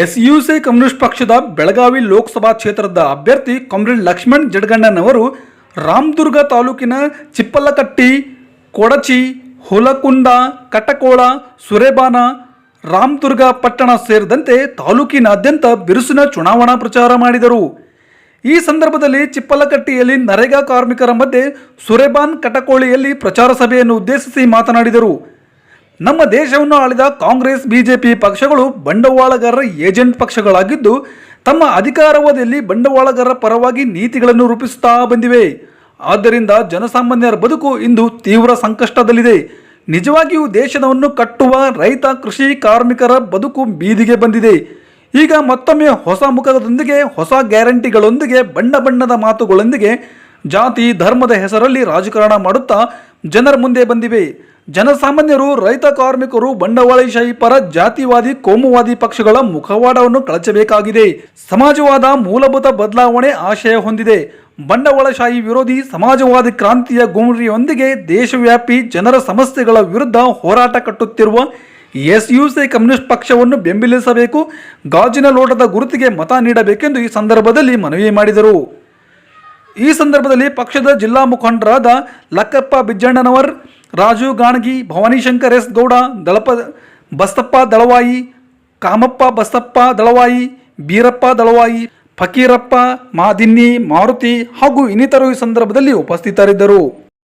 ಎಸ್ಯುಸಿ communist ಪಕ್ಷದ ಬೆಳಗಾವಿ ಲೋಕಸಭಾ ಕ್ಷೇತ್ರದ ಅಭ್ಯರ್ಥಿ ಕಾಮ್ರೇಡ್ ಲಕ್ಷ್ಮಣ್ ಜಡಗಣ್ಣನವರು ರಾಮದುರ್ಗ ತಾಲೂಕಿನ ಚಿಪ್ಪಲಕಟ್ಟಿ, ಕೊಡಚಿ, ಹುಲಕುಂದ, ಕಟಕೋಳ, ಸುರೇಬಾನ, ರಾಮದುರ್ಗ ಪಟ್ಟಣ ಸೇರಿದಂತೆ ತಾಲೂಕಿನಾದ್ಯಂತ ಬಿರುಸಿನ ಚುನಾವಣಾ ಪ್ರಚಾರ ಮಾಡಿದರು. ಈ ಸಂದರ್ಭದಲ್ಲಿ ಚಿಪ್ಪಲಕಟ್ಟಿಯಲ್ಲಿ ನರೇಗಾ ಕಾರ್ಮಿಕರ ಮಧ್ಯೆ ಸುರೇಬಾನ್ ಕಟಕೋಳಿಯಲ್ಲಿ ಪ್ರಚಾರ ಸಭೆಯನ್ನು ಉದ್ದೇಶಿಸಿ ಮಾತನಾಡಿದರು. ನಮ್ಮ ದೇಶವನ್ನು ಆಳಿದ ಕಾಂಗ್ರೆಸ್, ಬಿಜೆಪಿ ಪಕ್ಷಗಳು ಬಂಡವಾಳಗಾರರ ಏಜೆಂಟ್ ಪಕ್ಷಗಳಾಗಿದ್ದು, ತಮ್ಮ ಅಧಿಕಾರಾವಧಿಯಲ್ಲಿ ಬಂಡವಾಳಗಾರರ ಪರವಾಗಿ ನೀತಿಗಳನ್ನು ರೂಪಿಸುತ್ತಾ ಬಂದಿವೆ. ಆದ್ದರಿಂದ ಜನಸಾಮಾನ್ಯರ ಬದುಕು ಇಂದು ತೀವ್ರ ಸಂಕಷ್ಟದಲ್ಲಿದೆ. ನಿಜವಾಗಿಯೂ ದೇಶವನ್ನು ಕಟ್ಟುವ ರೈತ, ಕೃಷಿ ಕಾರ್ಮಿಕರ ಬದುಕು ಬೀದಿಗೆ ಬಂದಿದೆ. ಈಗ ಮತ್ತೊಮ್ಮೆ ಹೊಸ ಮುಖದೊಂದಿಗೆ, ಹೊಸ ಗ್ಯಾರಂಟಿಗಳೊಂದಿಗೆ, ಬಣ್ಣ ಬಣ್ಣದ ಮಾತುಗಳೊಂದಿಗೆ ಜಾತಿ ಧರ್ಮದ ಹೆಸರಲ್ಲಿ ರಾಜಕಾರಣ ಮಾಡುತ್ತಾ ಜನರ ಮುಂದೆ ಬಂದಿವೆ. ಜನಸಾಮಾನ್ಯರು, ರೈತ ಕಾರ್ಮಿಕರು ಬಂಡವಾಳಶಾಹಿ ಪರ ಜಾತಿವಾದಿ, ಕೋಮುವಾದಿ ಪಕ್ಷಗಳ ಮುಖವಾಡವನ್ನು ಕಳಚಬೇಕಾಗಿದೆ. ಸಮಾಜವಾದ ಮೂಲಭೂತ ಬದಲಾವಣೆ ಆಶಯ ಹೊಂದಿದೆ. ಬಂಡವಾಳಶಾಹಿ ವಿರೋಧಿ ಸಮಾಜವಾದಿ ಕ್ರಾಂತಿಯ ಗುಮರಿಯೊಂದಿಗೆ ದೇಶವ್ಯಾಪಿ ಜನರ ಸಮಸ್ಯೆಗಳ ವಿರುದ್ಧ ಹೋರಾಟ ಕಟ್ಟುತ್ತಿರುವ ಎಸ್ಯುಸಿ ಕಮ್ಯುನಿಸ್ಟ್ ಪಕ್ಷವನ್ನು ಬೆಂಬಲಿಸಬೇಕು ಗಾಜಿನ ಲೋಟದ ಗುರುತಿಗೆ ಮತ ನೀಡಬೇಕೆಂದು ಈ ಸಂದರ್ಭದಲ್ಲಿ ಮನವಿ ಮಾಡಿದರು. ಈ ಸಂದರ್ಭದಲ್ಲಿ ಪಕ್ಷದ ಜಿಲ್ಲಾ ಮುಖಂಡರಾದ ಲಕ್ಕಪ್ಪ ಬಿಜ್ಜಣ್ಣನವರ್ ರಾಜು ಗಾಣಗಿ ಭವಾನಿಶಂಕರ್ ಎಸ್ ಗೌಡ, ದಳಪ ಬಸ್ತಪ್ಪ ದಳವಾಯಿ, ಕಾಮಪ್ಪ ಬಸ್ತಪ್ಪ ದಳವಾಯಿ, ಬೀರಪ್ಪ ದಳವಾಯಿ, ಫಕೀರಪ್ಪ, ಮಾದಿನ್ನಿ, ಮಾರುತಿ ಹಾಗೂ ಇನ್ನಿತರು ಈ ಸಂದರ್ಭದಲ್ಲಿ ಉಪಸ್ಥಿತರಿದ್ದರು.